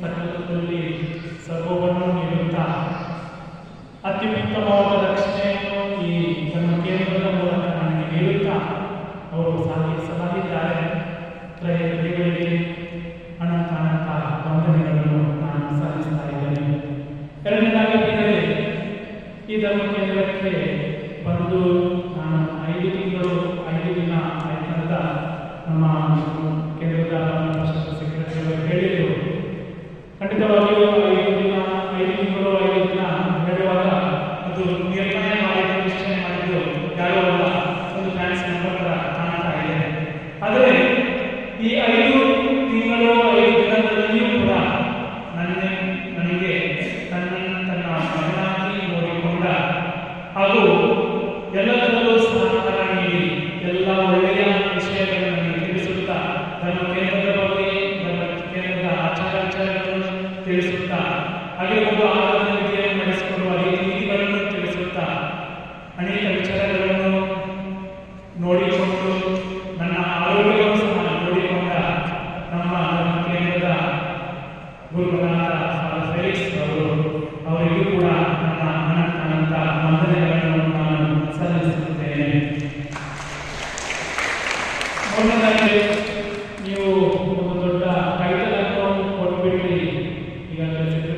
ಸಕಲದಲ್ಲಿ ಸರ್ವವನ್ನು ನೀಡುತ್ತಾ. ಅತ್ಯುತ್ತಮವಾದ ರಕ್ಷಣೆಯನ್ನು ಈ ತಮ್ಮ ಕೇಂದ್ರದ ಮೂಲಕ ನನಗೆ ನೀಡುತ್ತಾ. ಅವರು ಸಾಗಿ ಸಲಹಿದ್ದಾರೆ ತ್ರಯ ಕೃತಿಗಳಿಗೆ ಅನಂತ ಅನಂತ ವಂದನೆಗಳನ್ನು ನಾನು ಸಲ್ಲಿಸ್ತಾ ಇದ್ದೇನೆ. ಎರಡನೇದಾಗಿ ಈ ಧರ್ಮ ಕೇಂದ್ರಕ್ಕೆ ಬಂದು ನಾನು ಐದು ತಿಂಗಳು, ಐದು ದಿನ ಆಯ್ತಂತ ನಮ್ಮ ನಮ್ಮ ಕೇಂದ್ರದ ಬಗ್ಗೆ ನಮ್ಮ ಕೇಂದ್ರದ ಆಚಾರ ವಿಚಾರಗಳನ್ನು ತಿಳಿಸುತ್ತಾ, ಹಾಗೆ ಒಂದು ಆರಾಧನ ವಿಧಿಯನ್ನು ನಡೆಸಿಕೊಳ್ಳುವ ರೀತಿಗಳನ್ನು ತಿಳಿಸುತ್ತಾ, ಅನೇಕ ವಿಚಾರಗಳನ್ನು ನೋಡಿಕೊಂಡು, ನನ್ನ ಆರೋಗ್ಯವನ್ನು ಸಹ ನೋಡಿಕೊಂಡ ನಮ್ಮ ಕೇಂದ್ರದ ಗುರುಗಳ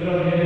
entró en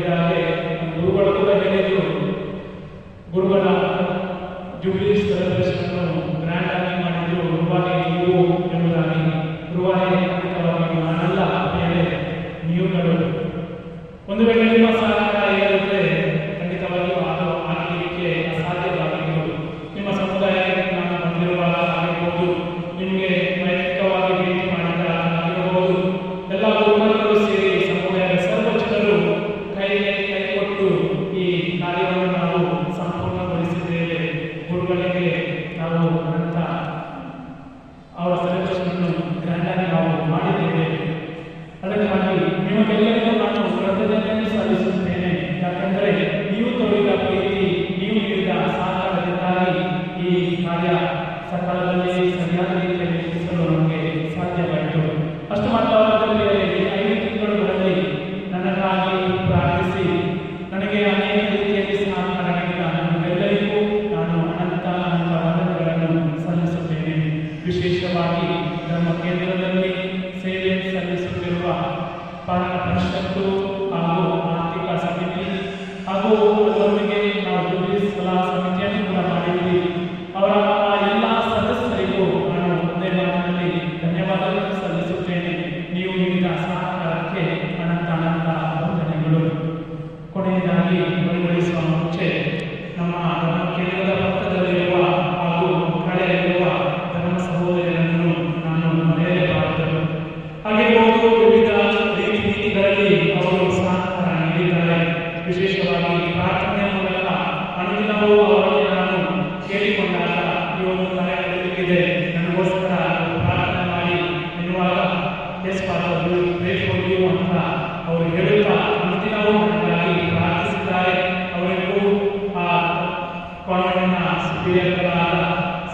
tentu ಹಾಗೂ ಆರ್ಥಿಕ ಸ್ಥಿತಿ ಹಾಗೂ ಅದರೊಂದಿಗೆ ನಾವು ಜುಡಿಸ್ ಕಲಾ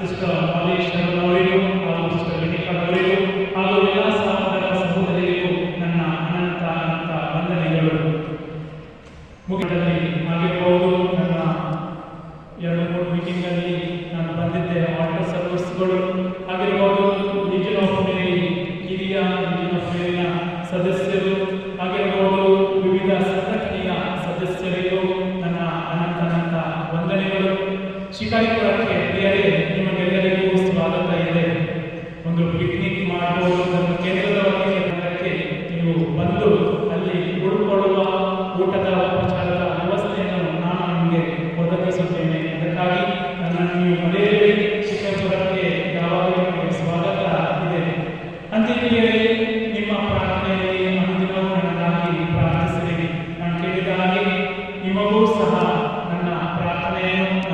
ಸಿಸ್ಟರ್ ಮಾಲೇಶ್ ಹಾಗೂ ಸಿಸ್ಟರ್ ವಿನಿಕಾ ಅವರಿಗೂ ಹಾಗೂ ಎಲ್ಲ ಸಹೋದರ ಸಹೋದರಿಗೂ ನನ್ನ ಅನಂತ ಅನಂತ ವಂದನೆಗಳು. ಮುಖದಲ್ಲಿ ಆಗಿರ್ಬೋದು ನನ್ನ ಎರಡು ಮೂರು ಮೀಟಿಂಗಲ್ಲಿ ನಾನು ಬಂದಿದ್ದೆ ವಾಟರ್ ಸರ್ವಿಸ್ಗಳು ಆಗಿರ್ಬೋದು ಡಿಜಿಲ್ ಆಫ್ ಮೇರಿ ಹಿರಿಯ ಡಿಜಿಲ್ ಆಫ್ ಮೇರಿನ ಸದಸ್ಯರು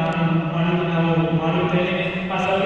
Manu, Manu, Manu,